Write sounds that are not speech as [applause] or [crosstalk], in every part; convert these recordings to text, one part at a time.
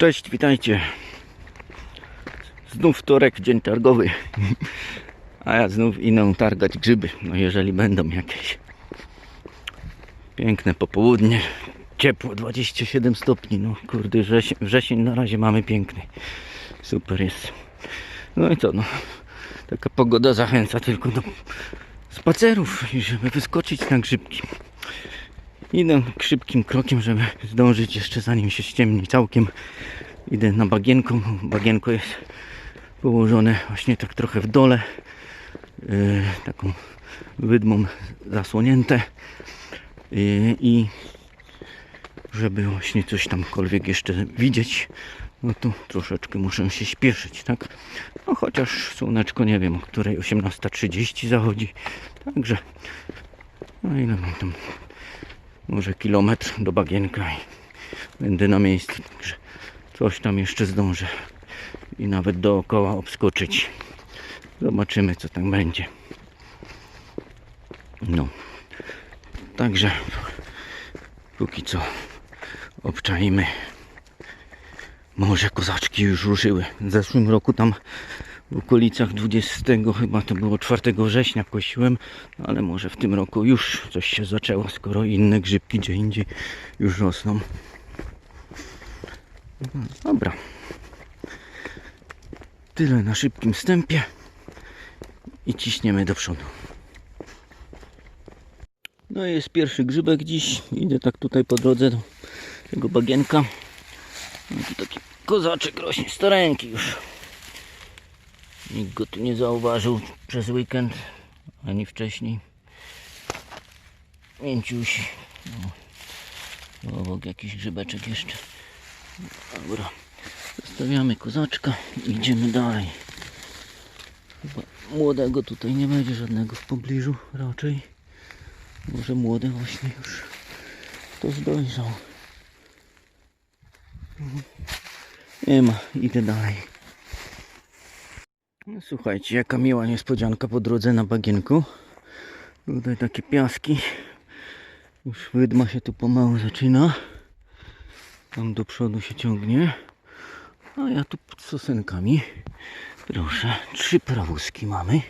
Cześć, witajcie. Znów wtorek, dzień targowy. A ja znów idę targać grzyby, no jeżeli będą jakieś. Piękne popołudnie. Ciepło, 27 stopni. No kurde, wrzesień, wrzesień na razie mamy piękny. Super jest. No i co, no. Taka pogoda zachęca tylko do spacerów i żeby wyskoczyć na grzybki. Idę szybkim krokiem, żeby zdążyć jeszcze zanim się ściemni całkiem. Idę na bagienko. Bagienko jest położone właśnie tak trochę w dole. Yy, taką wydmą zasłonięte. Yy, I żeby właśnie coś tamkolwiek jeszcze widzieć, no to troszeczkę muszę się śpieszyć, tak? No chociaż słoneczko nie wiem, o której 18.30 zachodzi. Także no ile mam tam może kilometr do bagienka i będę na miejscu, także coś tam jeszcze zdążę i nawet dookoła obskoczyć. Zobaczymy co tam będzie. No, także póki co obczajmy. Może kozaczki już ruszyły. W zeszłym roku tam w okolicach 20 chyba to było 4 września kosiłem, no ale może w tym roku już coś się zaczęło, skoro inne grzybki gdzie indziej już rosną. Dobra. Tyle na szybkim wstępie i ciśniemy do przodu. No i jest pierwszy grzybek dziś. Idę tak tutaj po drodze do tego bagienka. No tu taki kozaczek rośnie stareńki już. Nikt go tu nie zauważył przez weekend, ani wcześniej. Mięciuś. No. Obok jakiś grzybeczek jeszcze. Dobra. Zostawiamy kozaczka i idziemy dalej. Chyba młodego tutaj nie będzie żadnego w pobliżu raczej. Może młody właśnie już to zdojrzał. Nie ma, idę dalej. No, słuchajcie, jaka miła niespodzianka po drodze na bagienku. Tutaj takie piaski. Już wydma się tu pomału zaczyna. Tam do przodu się ciągnie. A ja tu pod sosenkami. Proszę, trzy prawózki mamy.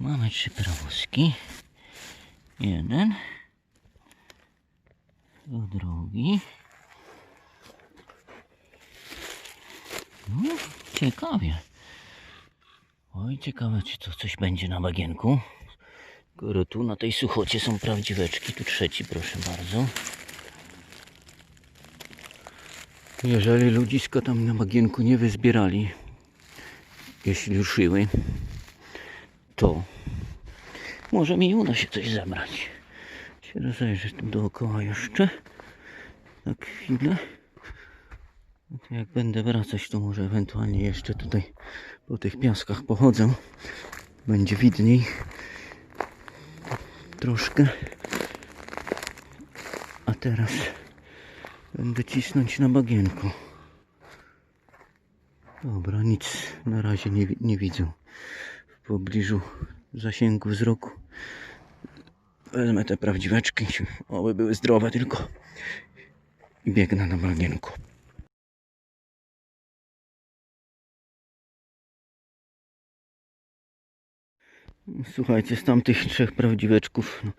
Mamy trzy prawózki. Jeden. Drugi. No, ciekawie. Oj, ciekawe, czy to coś będzie na bagienku. Skoro tu na tej suchocie są prawdziweczki. Tu trzeci, proszę bardzo. Jeżeli ludziska tam na bagienku nie wyzbierali, jeśli ruszyły, to może mi uda się coś zebrać. Się rozejrzeć tu dookoła jeszcze. Tak chwilę. No jak będę wracać, to może ewentualnie jeszcze tutaj po tych piaskach pochodzę. Będzie widniej. Troszkę. A teraz będę cisnąć na bagienku. Dobra, nic na razie nie, nie widzę. W pobliżu zasięgu wzroku. Wezmę te prawdziweczki, oby były zdrowe tylko. I biegnę na bagienku. Słuchajcie, z tamtych trzech prawdziweczków, no,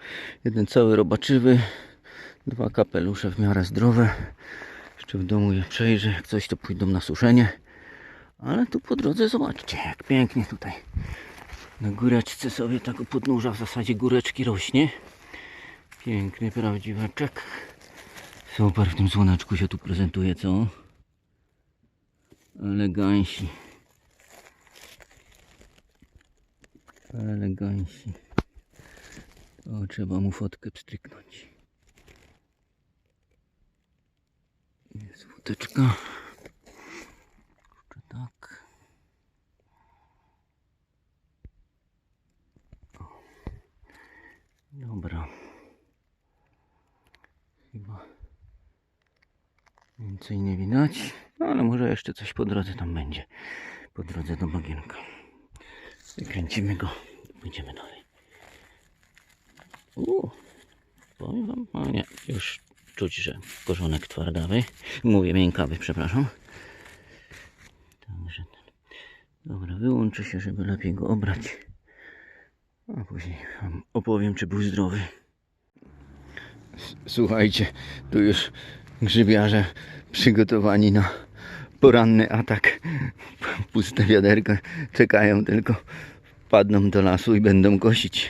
jeden cały robaczywy, dwa kapelusze w miarę zdrowe. Jeszcze w domu je przejrzę, jak coś to pójdą na suszenie. Ale tu po drodze zobaczcie, jak pięknie tutaj na góreczce sobie tak u podnóża w zasadzie góreczki rośnie. Piękny prawdziweczek. Super w tym słoneczku się tu prezentuje, co? Eleganci. Eleganci. O, trzeba mu fotkę pstryknąć. Jest foteczka. Jeszcze tak. Dobra. Chyba więcej nie widać. No, ale może jeszcze coś po drodze tam będzie. Po drodze do bagienka. Wykręcimy go. Pójdziemy dalej. U, powiem wam, o nie, już czuć, że korzonek twardawy. Mówię miękkawy, przepraszam. Także ten. Dobra, wyłączę się, żeby lepiej go obrać. A później wam opowiem, czy był zdrowy. Słuchajcie, tu już grzybiarze przygotowani na poranny atak. Puste wiaderka czekają tylko. Wpadną do lasu i będą kosić.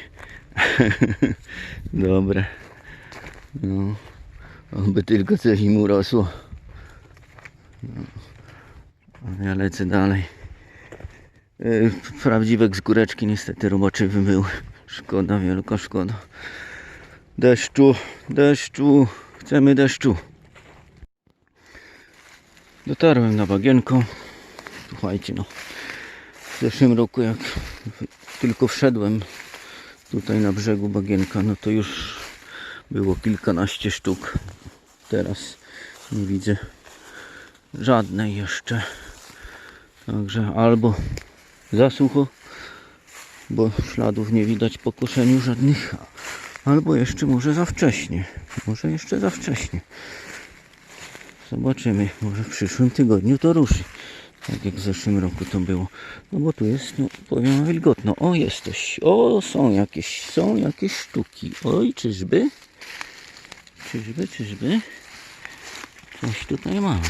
[laughs] Dobre. No, oby tylko coś im urosło. No. A ja lecę dalej. Yy, Prawdziwek z góreczki niestety roboczywy był. Szkoda, wielka szkoda. Deszczu, deszczu, chcemy deszczu. Dotarłem na bagienko. Słuchajcie, no. W zeszłym roku, jak tylko wszedłem tutaj na brzegu bagienka, no to już było kilkanaście sztuk. Teraz nie widzę żadnej jeszcze. Także albo za sucho, bo śladów nie widać po koszeniu żadnych, albo jeszcze może za wcześnie. Może jeszcze za wcześnie. Zobaczymy, może w przyszłym tygodniu to ruszy. Tak jak w zeszłym roku to było. No bo tu jest, no powiem wilgotno. O, jesteś. O, są jakieś, są jakieś sztuki. Oj, czyżby? Czyżby, czyżby? Coś tutaj mamy.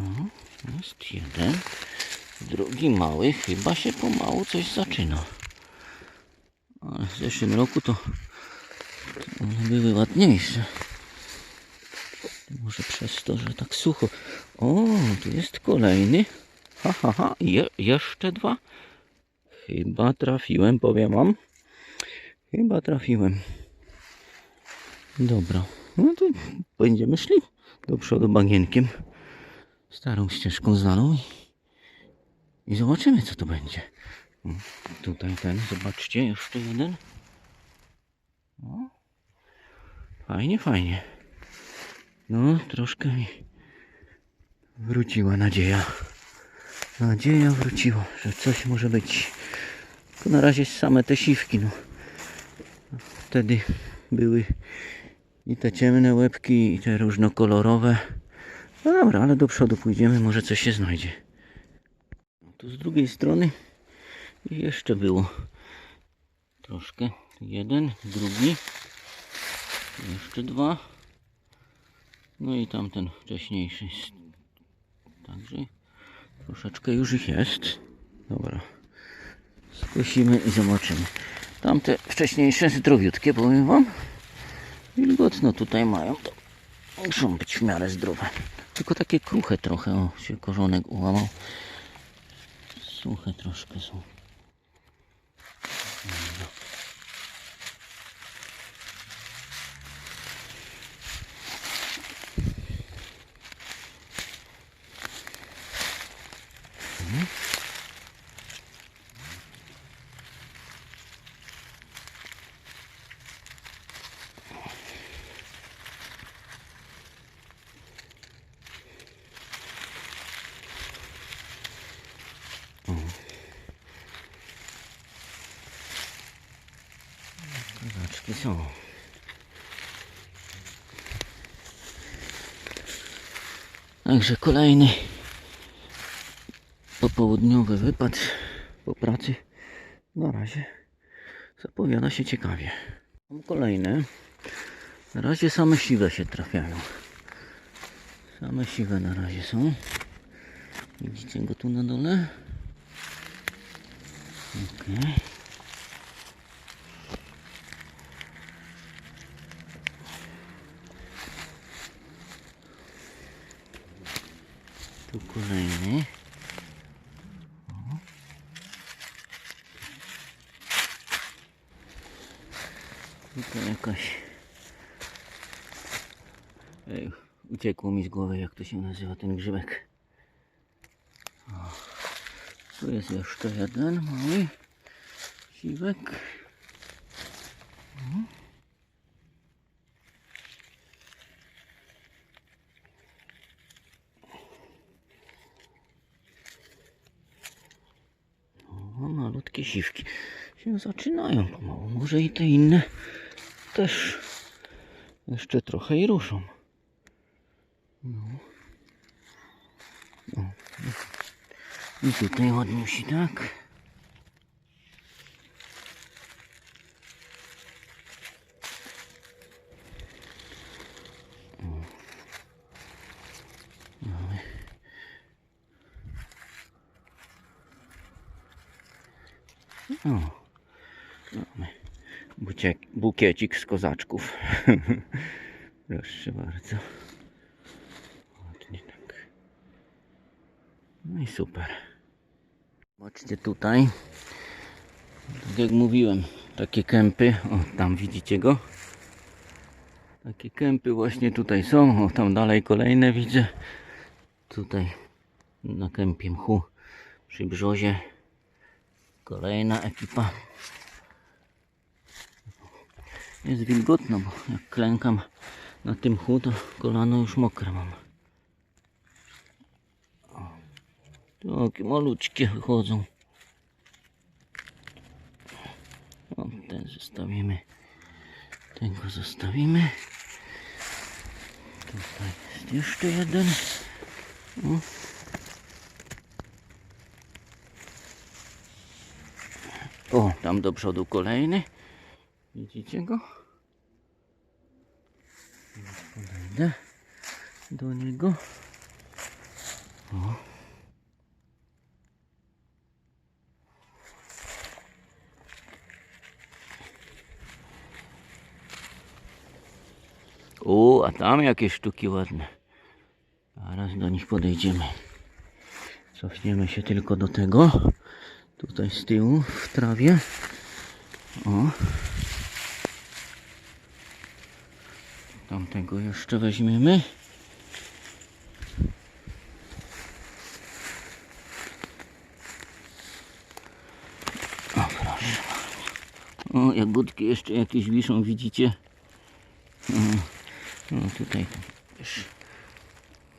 O, jest jeden. Drugi mały. Chyba się pomału coś zaczyna. Ale w zeszłym roku to, one były ładniejsze. Może przez to, że tak sucho. O, tu jest kolejny. Ha, ha, ha. Je, jeszcze dwa. Chyba trafiłem, powiem wam. Chyba trafiłem. Dobra. No to będziemy szli do przodu bagienkiem. Starą ścieżką znaną. I, i zobaczymy, co to będzie. O, Tutaj ten, zobaczcie, jeszcze jeden. O. Fajnie, fajnie. No, troszkę mi wróciła nadzieja. Nadzieja wróciła, że coś może być. To na razie same te siwki, no. Wtedy były i te ciemne łebki, i te różnokolorowe. No dobra, ale do przodu pójdziemy, może coś się znajdzie. Tu z drugiej strony jeszcze było troszkę. Jeden, drugi, jeszcze dwa. No i tamten wcześniejszy. Także troszeczkę już ich jest. Dobra. Skosimy i zobaczymy. Tamte wcześniejsze zdrowiutkie, powiem wam. Wilgotno tutaj mają. To muszą być w miarę zdrowe. Tylko takie kruche trochę. O, się korzonek ułamał. Suche troszkę są. Są. Także kolejny popołudniowy wypad po pracy. Na razie zapowiada się ciekawie. Mam kolejne. Na razie same siwe się trafiają. Same siwe na razie są. Widzicie go tu na dole? Okej. Tu kolejny. O. Tutaj jakaś... Ej, uciekło mi z głowy, jak to się nazywa ten grzybek. O. Tu jest jeszcze jeden mały siwek. O, malutkie siwki się zaczynają pomału. Może i te inne też Jeszcze trochę i ruszą. No. O. I tutaj ładniusi, tak? O, mamy buciek, bukiecik z kozaczków. [laughs] Proszę bardzo. Ładnie tak. No i super. Zobaczcie tutaj. Tak jak mówiłem, takie kępy. O, tam widzicie go. Takie kępy właśnie tutaj są. O, tam dalej kolejne widzę. Tutaj na kępie mchu przy brzozie Kolejna ekipa. Jest wilgotno, bo jak klękam na tym mchu, to kolano już mokre mam. Takie malutkie wychodzą. O, ten zostawimy. Tego zostawimy. Tutaj jest jeszcze jeden. O. O, tam do przodu kolejny. Widzicie go? Podejdę do niego. O. O, a tam jakieś sztuki ładne. Zaraz do nich podejdziemy. Cofniemy się tylko do tego. Tutaj z tyłu w trawie. O. Tamtego jeszcze weźmiemy. O proszę. O, jagódki jeszcze jakieś wiszą, widzicie? No tutaj też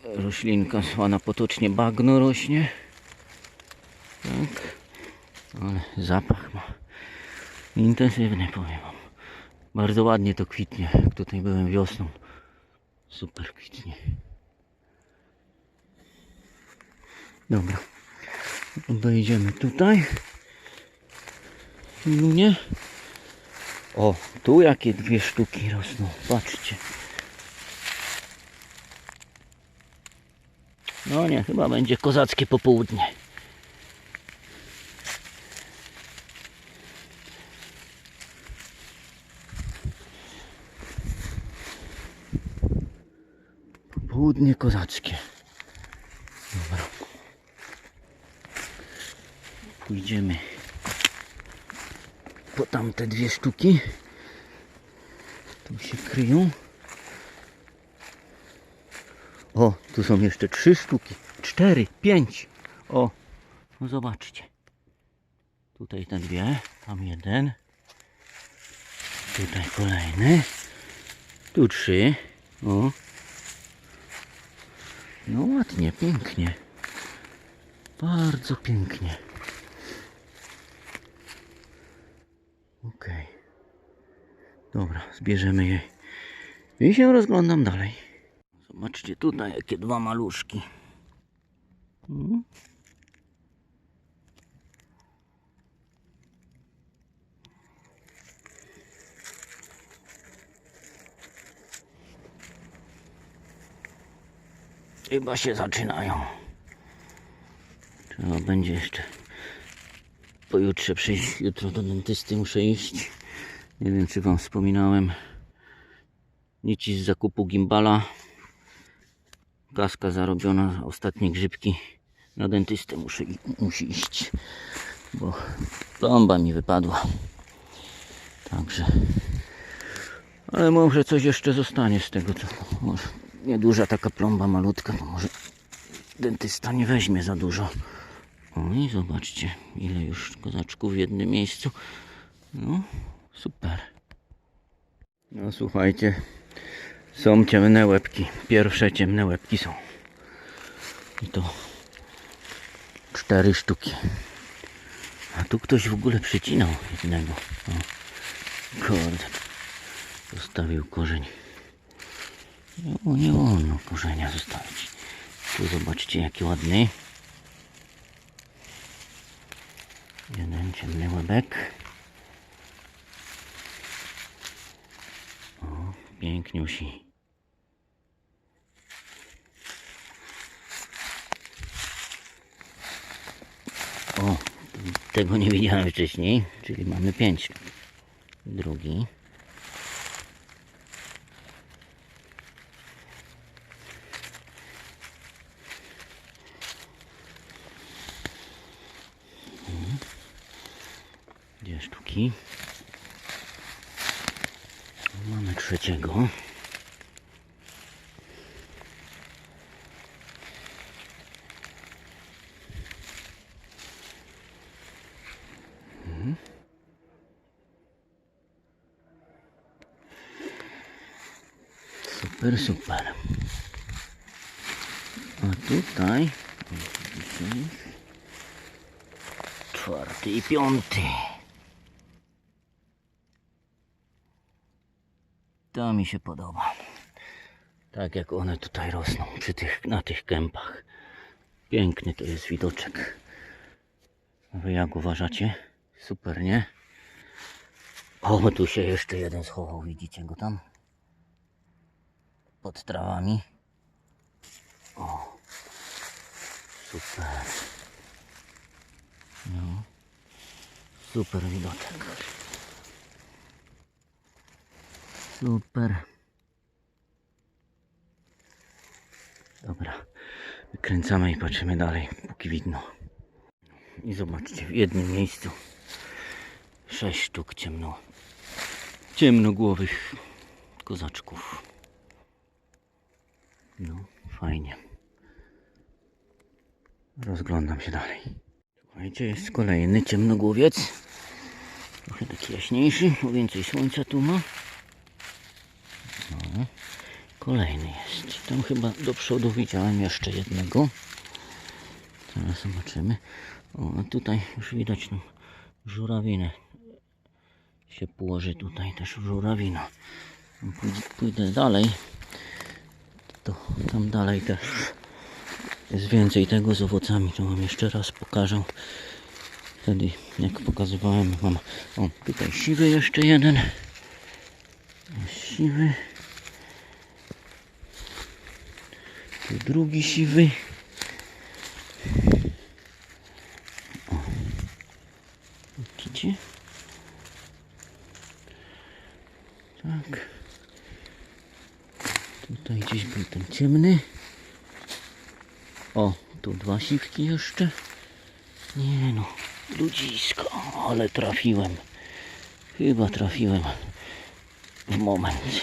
roślinka zwana potocznie bagno rośnie. Tak. Ale zapach ma intensywny, powiem wam. Bardzo ładnie to kwitnie, jak tutaj byłem wiosną. Super kwitnie. Dobra. Obejdziemy tutaj. No nie. O, tu jakie dwie sztuki rosną. Patrzcie. No nie, chyba będzie kozackie popołudnie. Południe kozackie. Dobra. Pójdziemy po tamte dwie sztuki. Tu się kryją. O, tu są jeszcze trzy sztuki. Cztery, pięć. O, no zobaczcie. Tutaj te dwie, tam jeden. Tutaj kolejny. Tu trzy. O, no ładnie, pięknie. Bardzo pięknie. Okej. Dobra, zbierzemy je. I się rozglądam dalej. Zobaczcie tutaj, jakie dwa maluszki. Mm. Chyba się zaczynają. Trzeba będzie jeszcze pojutrze przyjść. Jutro do dentysty muszę iść. Nie wiem, czy Wam wspominałem. Nici z zakupu gimbala. Kaska zarobiona, ostatnie grzybki. Na dentystę muszę, musi iść, bo plomba mi wypadła. Także. Ale może coś jeszcze zostanie z tego, co nieduża taka plomba malutka, może dentysta nie weźmie za dużo. O i zobaczcie, ile już kozaczków w jednym miejscu. No, super. No słuchajcie, są ciemne łebki. Pierwsze ciemne łebki są. I to cztery sztuki. A tu ktoś w ogóle przycinał jednego. O, kurde. Zostawił korzeń. No, nie wolno korzenia zostawić. Tu zobaczcie jaki ładny. Jeden ciemny łebek. O, piękniusi. O, tego nie widziałem wcześniej, czyli mamy pięć. Drugi. Sztuki. Mamy trzeciego. Super, super. A tutaj czwarty i piąty. To mi się podoba. Tak jak one tutaj rosną przy tych, na tych kępach. Piękny to jest widoczek. Wy jak uważacie? Super, nie? O, tu się jeszcze jeden schował, widzicie go tam? Pod trawami. O, super. No, super widoczek. Super. Dobra, wykręcamy i patrzymy dalej, póki widno. I zobaczcie, w jednym miejscu sześć sztuk ciemno, ciemnogłowych kozaczków. No, fajnie. Rozglądam się dalej. Słuchajcie, jest kolejny ciemnogłowiec. Trochę taki jaśniejszy, bo więcej słońca tu ma. Kolejny jest. Tam chyba do przodu widziałem jeszcze jednego. Teraz zobaczymy. O, a tutaj już widać no, żurawinę. Się położy tutaj też żurawina. Pójdę, pójdę dalej. To tam dalej też jest więcej tego z owocami. To wam jeszcze raz pokażę. Wtedy jak pokazywałem mam o tutaj siwy jeszcze jeden. Siwy. Tu drugi siwy. O. Widzicie? Tak. Tutaj gdzieś był ten ciemny. O, tu dwa siwki jeszcze. Nie no, ludzisko, ale trafiłem. Chyba trafiłem w moment.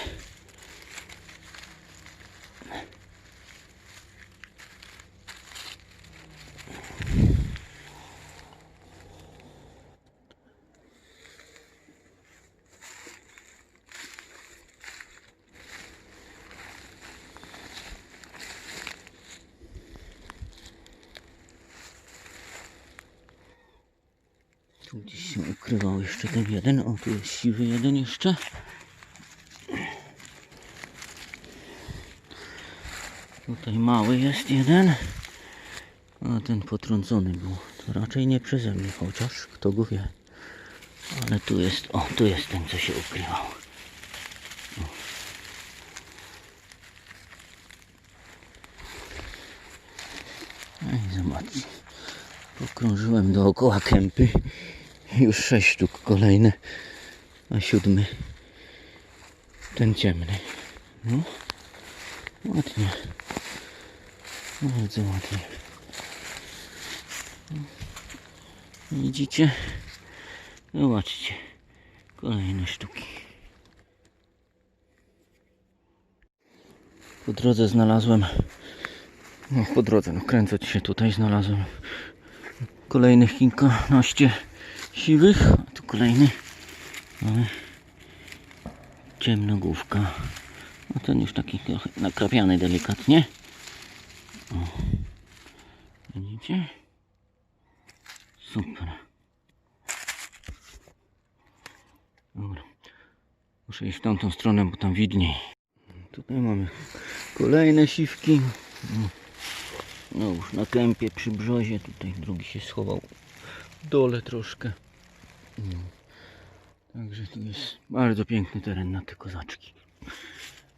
Tu gdzieś się ukrywał jeszcze ten jeden. O, tu jest siwy jeden jeszcze. Tutaj mały jest jeden. A ten potrącony był. To raczej nie przeze mnie, chociaż kto go wie. Ale tu jest, o, tu jest ten, co się ukrywał. No i zobaczcie. Pokrążyłem dookoła kępy. Już sześć sztuk kolejne. A siódmy ten ciemny. No. Ładnie. Bardzo ładnie. Widzicie? Zobaczcie. Kolejne sztuki. Po drodze znalazłem no po drodze, no kręcąc się tutaj znalazłem kolejnych kilkanaście siwych, a tu kolejny mamy ciemnogłówka. A ten już taki trochę nakrapiany delikatnie. O. Widzicie? Super. Dobra. Muszę iść w tamtą stronę, bo tam widniej. tutaj mamy kolejne siwki. No, no już na kępie przy brzozie. Tutaj drugi się schował w dole troszkę. No. Także tu jest bardzo piękny teren na te kozaczki.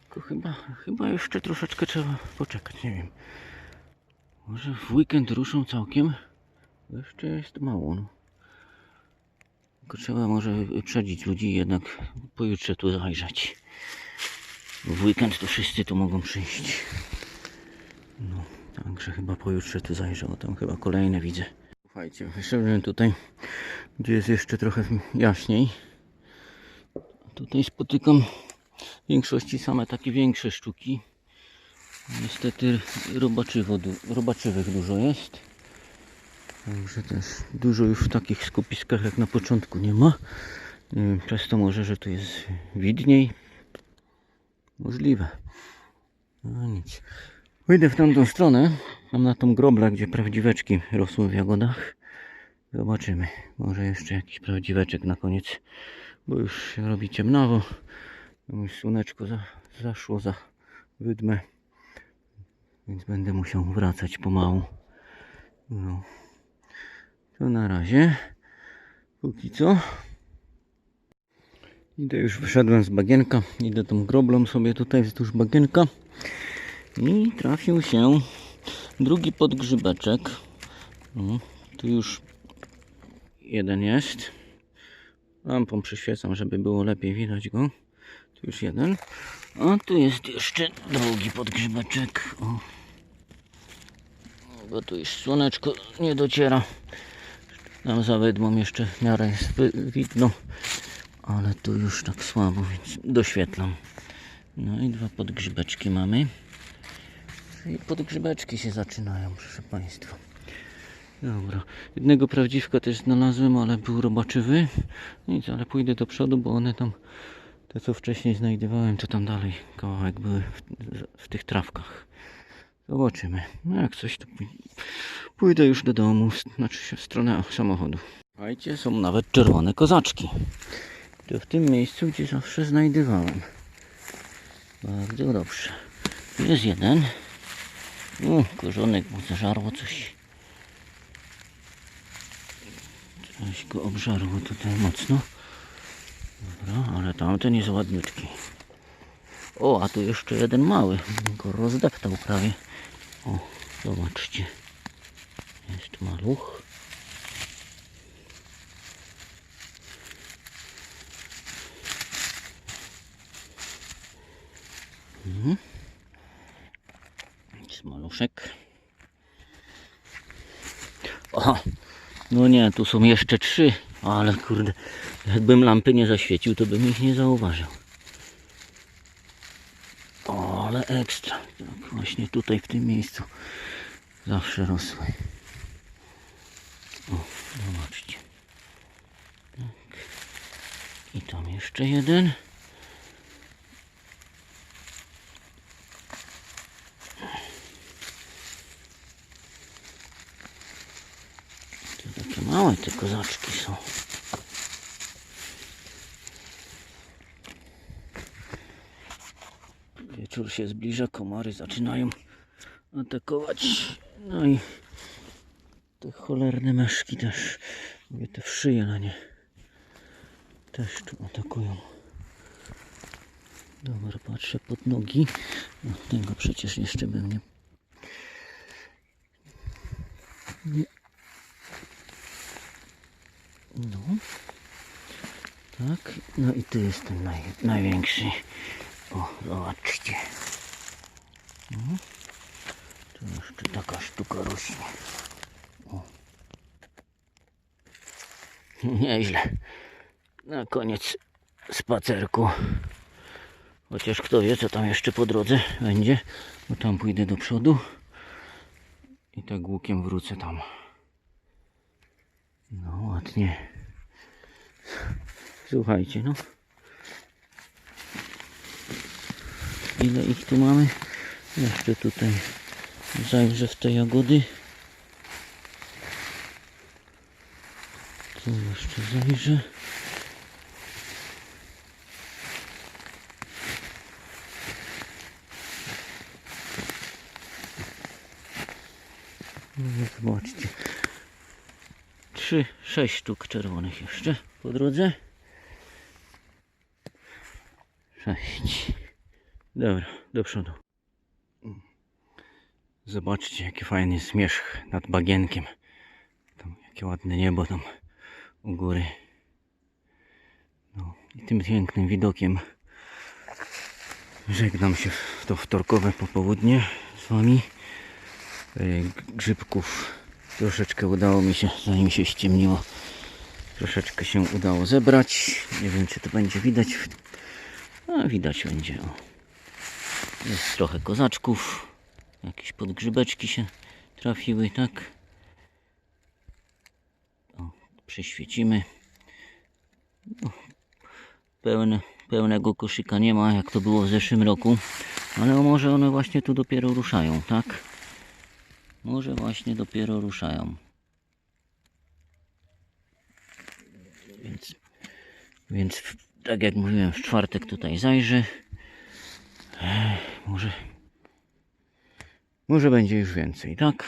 Tylko chyba, chyba jeszcze troszeczkę trzeba poczekać, nie wiem. Może w weekend ruszą całkiem? Jeszcze jest mało. No. Tylko trzeba może wyprzedzić ludzi jednak pojutrze tu zajrzeć. W weekend to wszyscy tu mogą przyjść. No, także chyba pojutrze tu zajrzę, bo tam chyba kolejne widzę. Słuchajcie, wyszedłem tutaj, gdzie jest jeszcze trochę jaśniej. Tutaj spotykam w większości same takie większe sztuki. Niestety robaczywo, robaczywych dużo jest. Także też dużo już w takich skupiskach jak na początku nie ma. Przez to może, że tu jest widniej. Możliwe. No nic. Pójdę w tamtą stronę. Tam na tą groblę, gdzie prawdziweczki rosły w jagodach. Zobaczymy. Może jeszcze jakiś prawdziweczek na koniec. Bo już się robi ciemnawo. Już słoneczko za, zaszło za wydmę. Więc będę musiał wracać pomału. No. To na razie. Póki co. Idę już wyszedłem z bagienka. Idę tą groblą sobie tutaj wzdłuż bagienka. I trafił się drugi podgrzybeczek. No, tu już jeden jest. Lampą przyświecam, żeby było lepiej widać go. Tu już jeden. A tu jest jeszcze drugi podgrzybeczek. O. Bo tu już słoneczko nie dociera. Tam za wydmą jeszcze w miarę jest widno. Ale tu już tak słabo, więc doświetlam. No i dwa podgrzybeczki mamy. I podgrzybeczki się zaczynają, proszę Państwa. Dobra. Jednego prawdziwka też znalazłem, ale był robaczywy. Nic, ale pójdę do przodu, bo one tam, te co wcześniej znajdowałem, to tam dalej kawałek były w, w tych trawkach. Zobaczymy. No jak coś, to pój- pójdę już do domu, znaczy się w stronę samochodu. Słuchajcie, są nawet czerwone kozaczki. To w tym miejscu, gdzie zawsze znajdowałem. Bardzo dobrze. Tu jest jeden. U, korzonek mu zażarło coś. Coś go obżarło tutaj mocno. Dobra, ale tamten jest ładniutki. O, a tu jeszcze jeden mały. Go rozdeptał prawie. O, zobaczcie. Jest maluch. Mhm. Jest maluszek. O, no nie, tu są jeszcze trzy, ale kurde, jakbym lampy nie zaświecił, to bym ich nie zauważył. O, ale ekstra. Tak, właśnie tutaj w tym miejscu zawsze rosły. O, zobaczcie. Tak. I tam jeszcze jeden. To takie małe te kozaczki są. Wieczór się zbliża, komary zaczynają atakować. No i te cholerne meszki też, mówię, te wszyje na nie też tu atakują. Dobra, patrzę pod nogi. No, tego przecież jeszcze bym nie... nie... No. Tak, no i tu jest ten naj, największy. O, zobaczcie. Mhm. Tu jeszcze taka sztuka rośnie. O. Nieźle. Na koniec spacerku. Chociaż kto wie, co tam jeszcze po drodze będzie. Bo tam pójdę do przodu. I tak łukiem wrócę tam. No ładnie. Słuchajcie, no. Ile ich tu mamy? Jeszcze tutaj zajrzę w te jagody. Tu jeszcze zajrzę. No zobaczcie. Trzy, sześć sztuk czerwonych jeszcze po drodze. Sześć. Dobra, do przodu. Zobaczcie, jaki fajny zmierzch nad bagienkiem. Tam, jakie ładne niebo tam u góry. No, i tym pięknym widokiem żegnam się w to wtorkowe popołudnie z Wami. E, Grzybków troszeczkę udało mi się, zanim się ściemniło, troszeczkę się udało zebrać. Nie wiem, czy to będzie widać. A widać będzie. O. Jest trochę kozaczków. Jakieś podgrzybeczki się trafiły, tak? O, przyświecimy. No, pełne, pełnego koszyka nie ma, jak to było w zeszłym roku. Ale może one właśnie tu dopiero ruszają, tak? Może właśnie dopiero ruszają. Więc, więc w, tak jak mówiłem, w czwartek tutaj zajrzę. Ech, może, może będzie już więcej, tak?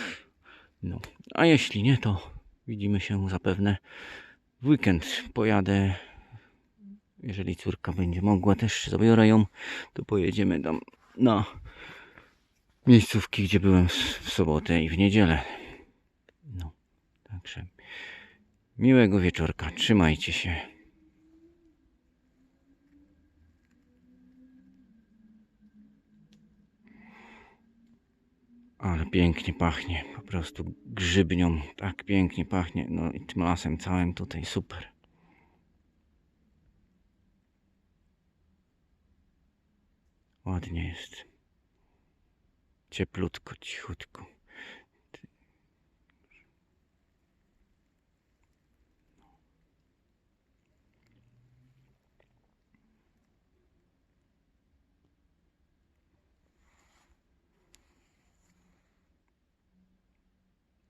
No, a jeśli nie, to widzimy się zapewne w weekend. Pojadę, jeżeli córka będzie mogła, też zabiorę ją, to pojedziemy tam na miejscówki, gdzie byłem w sobotę i w niedzielę. No, także miłego wieczorka, trzymajcie się. Ale pięknie pachnie, po prostu grzybnią, tak pięknie pachnie, no i tym lasem całym tutaj super. Ładnie jest. Cieplutko, cichutko.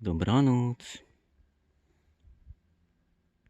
Dobranoc.